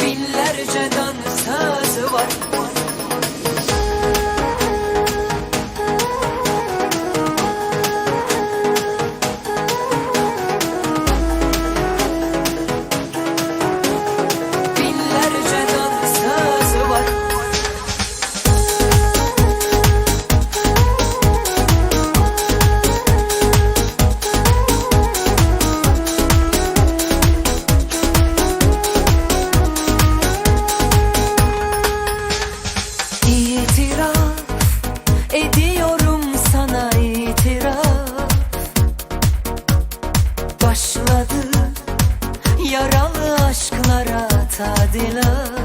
binlerce dansazı var. 他走了。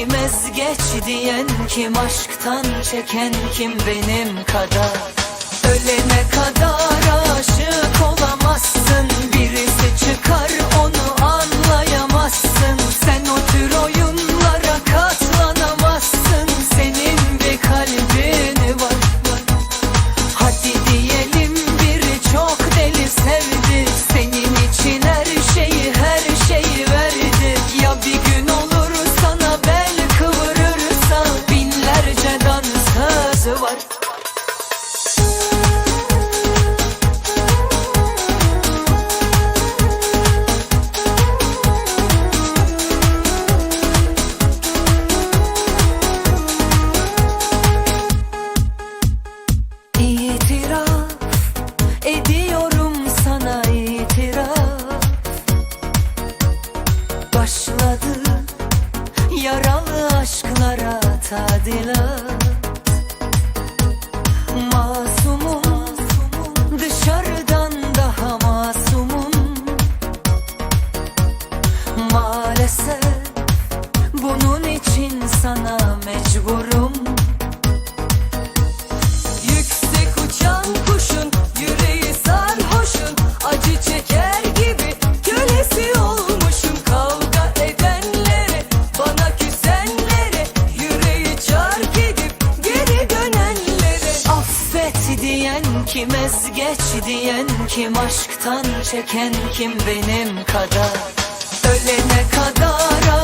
Kim ezgeç diyen kim aşktan çeken kim benim kadar? Ölene kadar aşık ol Yaralı aşklara tadilat. Masumum dışarıdan daha masumum Maalesef bunun için sana mecbur kim ezgeç diyen kim aşktan çeken kim benim kadar? Ölene kadar